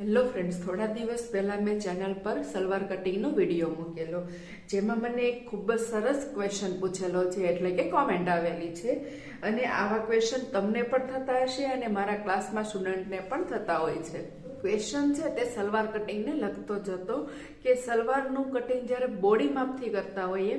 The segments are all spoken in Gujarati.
હેલો ફ્રેન્ડ્સ થોડા દિવસ પહેલાં મેં ચેનલ પર સલવાર કટિંગનો વીડિયો મૂકેલો, જેમાં મને એક ખૂબ જ સરસ ક્વેશ્ચન પૂછેલો છે, એટલે કે કોમેન્ટ આવેલી છે. અને આવા ક્વેશ્ચન તમને પણ થતા હશે અને મારા ક્લાસમાં સ્ટુડન્ટને પણ થતા હોય છે. ક્વેશ્ચન છે તે સલવાર કટિંગને લગતો જ હતો કે સલવારનું કટિંગ જ્યારે બોડી માપથી કરતા હોઈએ,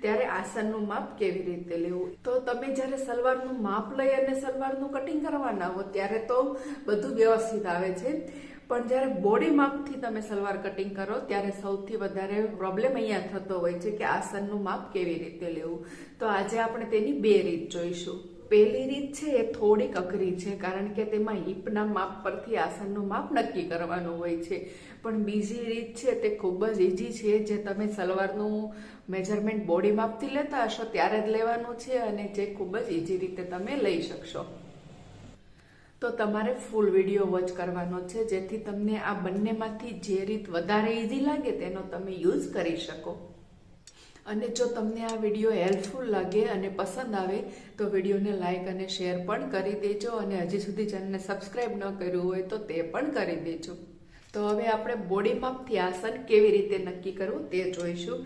ત્યારે આસનનું માપ કેવી રીતે લેવું? તો તમે જ્યારે સલવારનું માપ લઈ અને સલવારનું કટિંગ કરવાના હો, ત્યારે તો બધું વ્યવસ્થિત આવે છે. પણ જ્યારે બોડી માપથી તમે સલવાર કટિંગ કરો, ત્યારે સૌથી વધારે પ્રોબ્લેમ અહીંયા થતો હોય છે કે આસનનું માપ કેવી રીતે લેવું. તો આજે આપણે તેની બે રીત જોઈશું. પહેલી રીત છે એ થોડીક અઘરી છે, કારણ કે તેમાં હિપના માપ પરથી આસનનું માપ નક્કી કરવાનું હોય છે. પણ બીજી રીત છે તે ખૂબ જ ઇઝી છે, જે તમે સલવારનું મેજરમેન્ટ બોડી માપથી લેતા હશો ત્યારે જ લેવાનું છે અને જે ખૂબ જ ઇઝી રીતે તમે લઈ શકશો. તો તમારે ફૂલ વીડિયો વોચ કરવાનો છે. જેથી તમને આ બંનેમાંથી જે રીત વધારે ઇઝી લાગે તેનો તમે યુઝ કરી શકો. અને જો તમને આ વીડિયો હેલ્પફુલ લાગે અને પસંદ આવે, તો વિડીયોને લાઇક અને શેર પણ કરી દેજો અને હજી સુધી ચેનલને સબસ્ક્રાઈબ ન કર્યું હોય તો તે પણ કરી દેજો. તો હવે આપણે બોડી માપથી આસન કેવી રીતે નક્કી કરવું તે જોઈશું.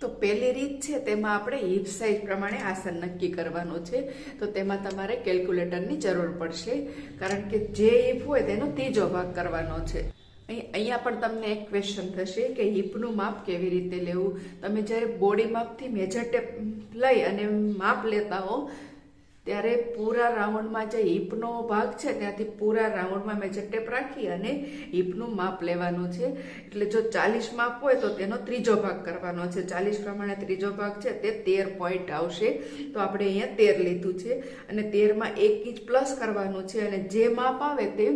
તો પહેલી રીત છે, તેમાં આપણે હિપ સાઇઝ પ્રમાણે આસન નક્કી કરવાનું છે. તો તેમાં તમારે કેલ્ક્યુલેટરની જરૂર પડશે, કારણ કે જે હિપ હોય તેનો ત્રીજો ભાગ કરવાનો છે. અહીં, અહીંયા પણ તમને એક ક્વેશ્ચન થશે કે હિપનું માપ કેવી રીતે લેવું? તમે જ્યારે બોડી માપથી મેજર ટેપ લઈ અને માપ લેતા હો ત્યારે પૂરા રાઉન્ડમાં જે હિપનો ભાગ છે, ત્યાંથી પૂરા રાઉન્ડમાં મેં ટેપ રાખી અને હિપનું માપ લેવાનું છે. એટલે જો ચાલીસ માપ હોય તો તેનો ત્રીજો ભાગ કરવાનો છે. ચાલીસ પ્રમાણે ત્રીજો ભાગ છે, તે તેર પોઈન્ટ આવશે. તો આપણે અહીંયા તેર લીધું છે અને તેરમાં એક ઇંચ પ્લસ કરવાનું છે અને જે માપ આવે તે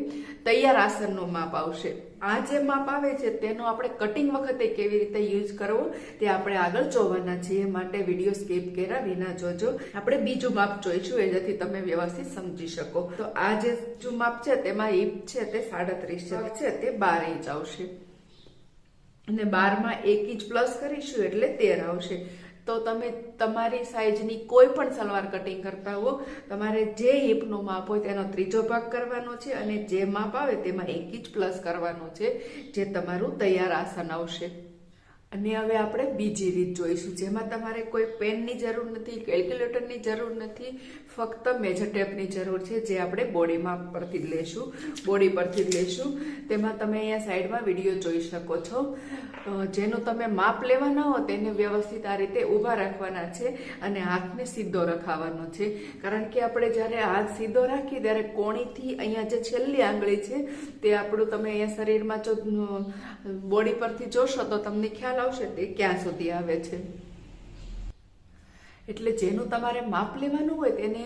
તૈયાર આસનનું માપ આવશે. આ જે માપ આવે છે, તેનો આપણે કટિંગ વખતે કેવી રીતે યુઝ કરવો, તે આપણે આગળ જોવાના છીએ. માટે વીડિયો સ્કીપ કર્યા વિના જોજો. આપણે બીજું માપ જોઈશું એ જેથી તમે વ્યવસ્થિત સમજી શકો. તો આ જે માપ છે, તેમાં હિપ છે, તે સાડત્રીસ છે તે બાર ઇંચ આવશે. અને બારમાં એક ઇંચ પ્લસ કરીશું, એટલે તેર આવશે. તો તમે તમારી સાઈઝની કોઈ પણ સલવાર કટિંગ કરતા હો, તમારે જે હિપનું માપ હોય તેનો ત્રીજો ભાગ કરવાનો છે અને જે માપ આવે તેમાં એક ઇંચ પ્લસ કરવાનો છે, જે તમારું તૈયાર આસન આવશે. અને હવે આપણે બીજી રીત જોઈશું, જેમાં તમારે કોઈ પેનની જરૂર નથી, કેલ્ક્યુલેટરની જરૂર નથી, ફક્ત મેજર ટેપની જરૂર છે, જે આપણે બોડી માપ પરથી જ લેશું, બોડી પરથી જ લેશું. તેમાં તમે અહીંયા સાઈડમાં વીડિયો જોઈ શકો છો. જેનું તમે માપ લેવાના હો, તેને વ્યવસ્થિત આ રીતે ઊભા રાખવાના છે અને હાથને સીધો રખાવાનો છે. કારણ કે આપણે જ્યારે હાથ સીધો રાખીએ, ત્યારે કોણીથી અહીંયા જે છેલ્લી આંગળી છે, તે આપણું તમે અહીંયા શરીરમાં જો બોડી પરથી જોશો તો તમને ખ્યાલ આવશે તે ક્યાં સુધી આવે છે? એટલે જેનું તમારે માપ લેવાનું હોય તેને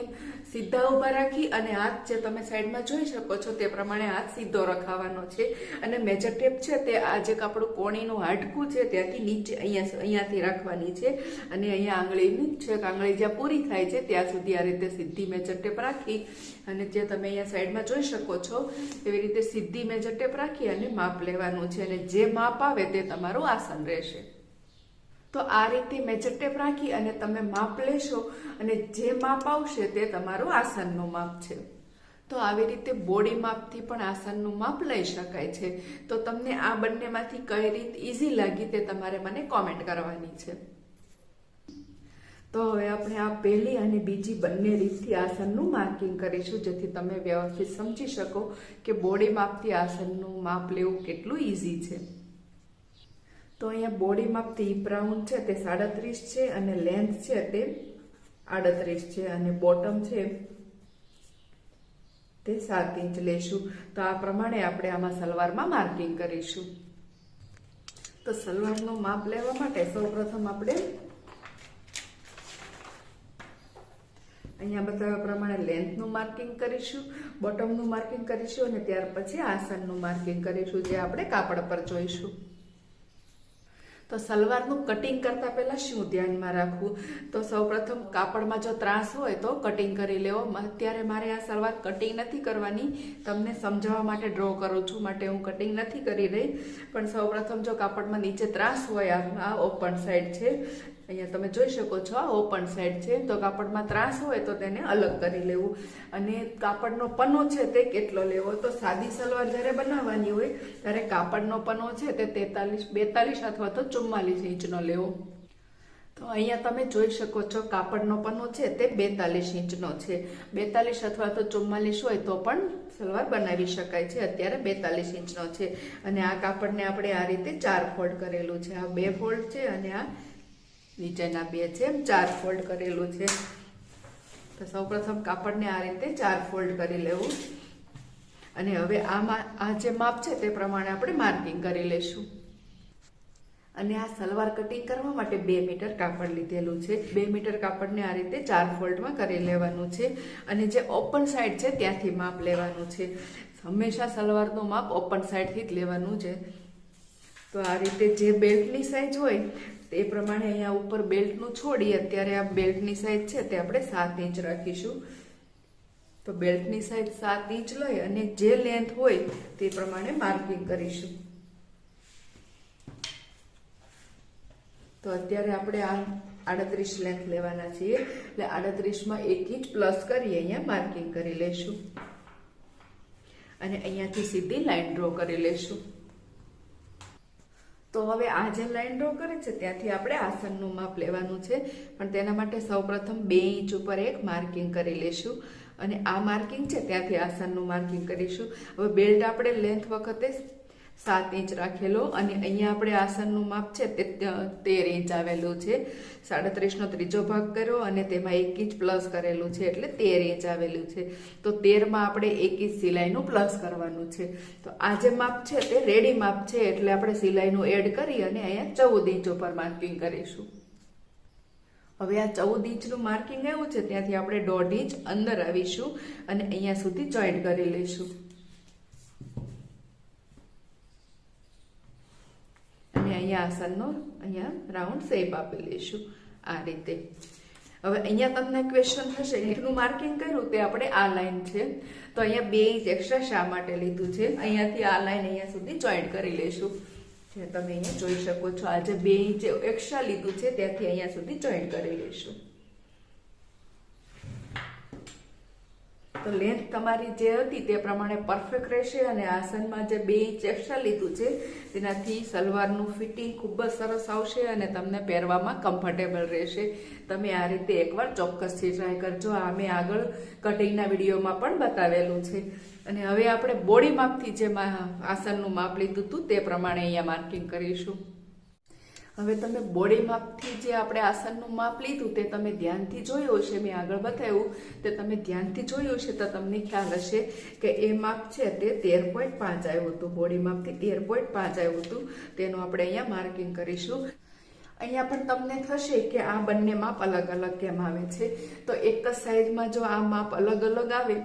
સીધા ઊભા રાખી અને હાથ જે તમે સાઈડમાં જોઈ શકો છો તે પ્રમાણે હાથ સીધો રખાવાનો છે. અને મેજર ટેપ છે તે આ જે આપણું કોણીનું હાડકું છે ત્યાંથી નીચે અહીંયા અહીંયાથી રાખવાની છે. અને અહીંયા આંગળીની છેક આંગળી જ્યાં પૂરી થાય છે ત્યાં સુધી આ રીતે સીધી મેજર ટેપ રાખી અને જે તમે અહીંયા સાઈડમાં જોઈ શકો છો એવી રીતે સીધી મેજર ટેપ રાખી અને માપ લેવાનું છે. અને જે માપ આવે તે તમારું આસન રહેશે. તો આ રીતે મેજર ટેપ રાખી અને તમે માપ લેશો અને જે માપ આવશે તે તમારું આસનનું માપ છે. તો આવી રીતે બોડી માપથી પણ આસનનું માપ લઈ શકાય છે. તો તમને આ બંનેમાંથી કઈ રીત ઇઝી લાગી તે તમારે મને કોમેન્ટ કરવાની છે. તો હવે આપણે આ પહેલી અને બીજી બંને રીતથી આસનનું માર્કિંગ કરીશું, જેથી તમે વ્યવસ્થિત સમજી શકો કે બોડી માપથી આસનનું માપ લેવું કેટલું ઇઝી છે. તો અહીંયા બોડી માપથી હિપ રાઉન્ડ છે તે સાડત્રીસ છે અને લેન્થ છે તે આડત્રીસ છે અને બોટમ છે તે સાત ઇંચ લેશું. તો આ પ્રમાણે આપણે આમાં સલવારમાં માર્કિંગ કરીશું. તો સલવારનું માપ લેવા માટે સૌપ્રથમ આપણે અહીંયા બતાવ્યા પ્રમાણે લેન્થનું માર્કિંગ કરીશું બોટમનું માર્કિંગ કરીશું અને ત્યાર પછી આસનનું માર્કિંગ કરીશું જે આપણે કાપડ પર જોઈશું. તો સલવારનું કટિંગ કરતા પહેલાં શું ધ્યાનમાં રાખવું? તો સૌપ્રથમ કાપડમાં જો ત્રાસ હોય તો કટિંગ કરી લેવો. અત્યારે મારે આ સલવાર કટિંગ નથી કરવાની. તમને સમજાવવા માટે ડ્રો કરું છું. માટે હું કટિંગ નથી કરી રહી. પણ સૌપ્રથમ જો કાપડમાં નીચે ત્રાસ હોય, આ ઓપન સાઈડ છે અહીંયા તમે જોઈ શકો છો ઓપન સાઈડ છે. તો કાપડમાં ત્રાસ હોય તો તેને અલગ કરી લેવું. અને કાપડનો પનો છે તે કેટલો લેવો? તો સાદી સલવાર જ્યારે બનાવવાની હોય, ત્યારે કાપડનો પનો છે તે તેતાલીસ, બેતાલીસ અથવા તો ચુમ્માલીસ ઇંચનો લેવો. તો અહીંયા તમે જોઈ શકો છો, કાપડનો પનો છે તે બેતાલીસ ઇંચનો છે. બેતાલીસ અથવા તો ચુમ્માલીસ હોય તો પણ સલવાર બનાવી શકાય છે. અત્યારે બેતાલીસ ઇંચનો છે. અને આ કાપડને આપણે આ રીતે ચાર ફોલ્ડ કરેલું છે. આ બે ફોલ્ડ છે અને આ નીચેના બે છે એમ, ચાર ફોલ્ડ કરેલું છે. તો સૌપ્રથમ કાપડને આ રીતે ચાર ફોલ્ડ કરી લેવું. અને હવે આમાં, આ જે માપ છે તે પ્રમાણે આપણે માર્કિંગ કરી લેશું. અને આ સલવાર કટિંગ કરવા માટે બે મીટર કાપડ લીધેલું છે. બે મીટર કાપડને આ રીતે ચાર ફોલ્ડમાં કરી લેવાનું છે. અને જે ઓપન સાઈડ છે ત્યાંથી માપ લેવાનું છે. હંમેશા સલવારનું માપ ઓપન સાઈડથી જ લેવાનું છે. તો આ રીતે જે બેલ્ટની સાઈઝ હોય તે પ્રમાણે અહીંયા ઉપર બેલ્ટનું છોડી અત્યારે આ બેલ્ટની સાઈઝ છે તે આપણે સાત ઇંચ રાખીશું. તો બેલ્ટની સાઈઝ સાત ઇંચ લઈ અને જે લેન્થ હોય તે પ્રમાણે માર્કિંગ કરીશું. તો અત્યારે આપણે આ આડત્રીસ લેન્થ લેવાના છીએ. એટલે આડત્રીસમાં એક ઇંચ પ્લસ કરી અહીંયા માર્કિંગ કરી લેશું. અને અહીંયાથી સીધી લાઈન ડ્રો કરી લેશું. તો હવે આ જે લાઈન ડ્રો કરે છે, ત્યાંથી આપણે આસનનું માપ લેવાનું છે. પણ તેના માટે સૌપ્રથમ બે ઇંચ ઉપર એક માર્કિંગ કરી લેશું. અને આ માર્કિંગ છે, ત્યાંથી આસનનું માર્કિંગ કરીશું. હવે બેલ્ટ આપણે લેન્થ વખતે સાત ઇંચ રાખેલો અને અહીંયા આપણે આસનનું માપ છે તે તેર ઇંચ આવેલું છે. સાડત્રીસનો ત્રીજો ભાગ કર્યો અને તેમાં એક ઇંચ પ્લસ કરેલું છે એટલે તેર ઇંચ આવેલું છે. તો તેરમાં આપણે એક ઇંચ સિલાઈનું પ્લસ કરવાનું છે. તો આ જે માપ છે તે રેડી માપ છે એટલે આપણે સિલાઈનું એડ કરી અને અહીંયા ચૌદ ઇંચ ઉપર માર્કિંગ કરીશું. હવે આ ચૌદ ઇંચનું માર્કિંગ આવ્યું છે ત્યાંથી આપણે દોઢ ઇંચ અંદર આવીશું અને અહીંયા સુધી જોઈન્ટ કરી લઈશું અને અહીંયા આસનનો અહીંયા રાઉન્ડ શેપ આપી લઈશું આ રીતે. હવે અહીંયા તમને ક્વેશ્ચન થશે એટલું માર્કિંગ કર્યું તે આપણે આ લાઈન છે. તો અહીંયા બે ઇંચ એક્સ્ટ્રા શા માટે લીધું છે? અહીંયાથી આ લાઈન અહીંયા સુધી જોઈન્ટ કરી લઈશું. જે તમે અહીંયા જોઈ શકો છો. આજે બે ઇંચ એક્સ્ટ્રા લીધું છે ત્યાંથી અહીંયા સુધી જોઈન્ટ કરી લઈશું. તો લેન્થ તમારી જે હતી તે પ્રમાણે પરફેક્ટ રહેશે અને આસનમાં જે બે ઇંચ એક્સ્ટ્રા લીધું છે, તેનાથી સલવારનું ફિટિંગ ખૂબ જ સરસ આવશે અને તમને પહેરવામાં કમ્ફર્ટેબલ રહેશે. તમે આ રીતે એકવાર ચોક્કસથી ટ્રાય કરજો. આ મેં આગળ કટિંગના વિડીયોમાં પણ બતાવેલું છે. અને હવે આપણે બોડી માપથી જે આસનનું માપ લીધું હતું તે પ્રમાણે અહીંયા માર્કિંગ કરીશું. હવે તમે બોડી માપથી જે આપણે આસનનું માપ લીધું તે તમે ધ્યાનથી જોયું હશે, મેં આગળ બતાવ્યું. તે તમે ધ્યાનથી જોયું હશે તો તમને ખ્યાલ હશે કે એ માપ છે તે તેર પોઈન્ટ પાંચ આવ્યું હતું. બોડી માપથી તેર પોઈન્ટ પાંચ આવ્યું હતું. તેનું આપણે અહીંયા માર્કિંગ કરીશું. અહીંયા પણ તમને થશે કે આ બંને માપ અલગ અલગ કેમ આવે છે? તો એક જ સાઈઝમાં જો આ માપ અલગ અલગ આવે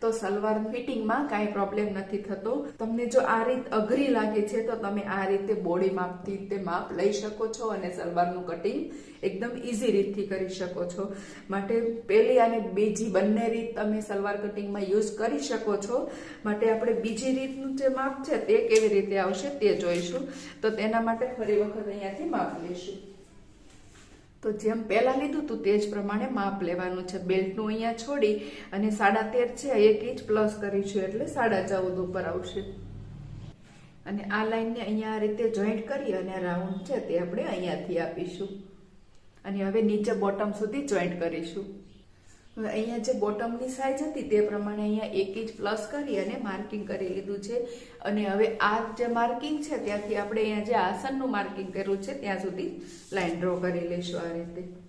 તો સલવાર ફિટિંગમાં કાંઈ પ્રોબ્લેમ નથી થતો. તમને જો આ રીત અઘરી લાગે છે, તો તમે આ રીતે બોડી માપથી તે માપ લઈ શકો છો અને સલવારનું કટિંગ એકદમ ઇઝી રીતથી કરી શકો છો. માટે પહેલી અને બીજી બંને રીત તમે સલવાર કટિંગમાં યુઝ કરી શકો છો. માટે આપણે બીજી રીતનું જે માપ છે તે કેવી રીતે આવશે તે જોઈશું. તો તેના માટે ફરી વખત અહીંયાથી માપ લઈશું. તો જેમ પહેલાં લીધું હતું તે જ પ્રમાણે માપ લેવાનું છે. બેલ્ટનું અહીંયા છોડી અને સાડા તેર છે એક ઇંચ પ્લસ કરીશું એટલે સાડા ચૌદ ઉપર આવશે. અને આ લાઈનને અહીંયા આ રીતે જોઈન્ટ કરી અને રાઉન્ડ છે તે આપણે અહીંયાથી આપીશું. અને હવે નીચે બોટમ સુધી જોઈન્ટ કરીશું. અહીંયા જે બોટમની સાઈઝ હતી તે પ્રમાણે અહીંયા એક ઇંચ પ્લસ કરી અને માર્કિંગ કરી લીધું છે. અને હવે આ જે માર્કિંગ છે, ત્યાંથી આપણે અહીંયા જે આસનનું માર્કિંગ કર્યું છે, ત્યાં સુધી લાઈન ડ્રો કરી લઈશું આ રીતે.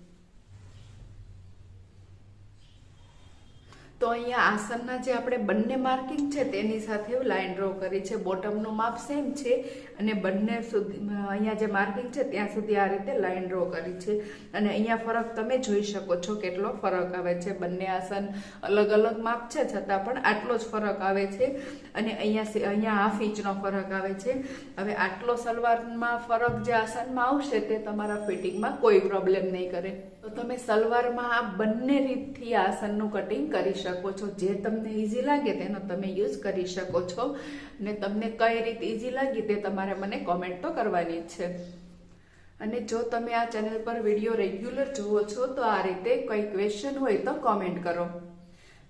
તો અહીંયા આસનના જે આપણે બંને માર્કિંગ છે તેની સાથે લાઈન ડ્રો કરી છે. બોટમનું માપ સેમ છે અને બંને સુધી અહીંયા જે માર્કિંગ છે ત્યાં સુધી આ રીતે લાઈન ડ્રો કરી છે. અને અહીંયા ફરક તમે જોઈ શકો છો કેટલો ફરક આવે છે. બંને આસન અલગ અલગ માપ છે, છતાં પણ આટલો જ ફરક આવે છે. અને અહીંયા અહીંયા હાફ ઇંચનો ફરક આવે છે. હવે આટલો સલવારમાં ફરક જે આસનમાં આવશે તે તમારા ફિટિંગમાં કોઈ પ્રોબ્લેમ નહીં કરે. તો તમે સલવારમાં આ બંને રીતથી આસનનું કટિંગ કરી શકો છો. જે તમને ઇઝી લાગે તેનો તમે યુઝ કરી શકો છો. ને તમને કઈ રીત ઇઝી લાગી તે તમારે મને કોમેન્ટ તો કરવાની જ છે. અને જો તમે આ ચેનલ પર વીડિયો રેગ્યુલર જુઓ છો, તો આ રીતે કોઈ ક્વેશ્ચન હોય તો કોમેન્ટ કરો.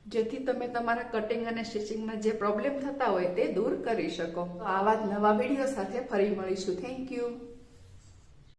જેથી તમે તમારા કટિંગ અને સ્ટિચિંગમાં જે પ્રોબ્લેમ થતા હોય તે દૂર કરી શકો. તો આવા નવા વીડિયો સાથે ફરી મળીશું. Thank you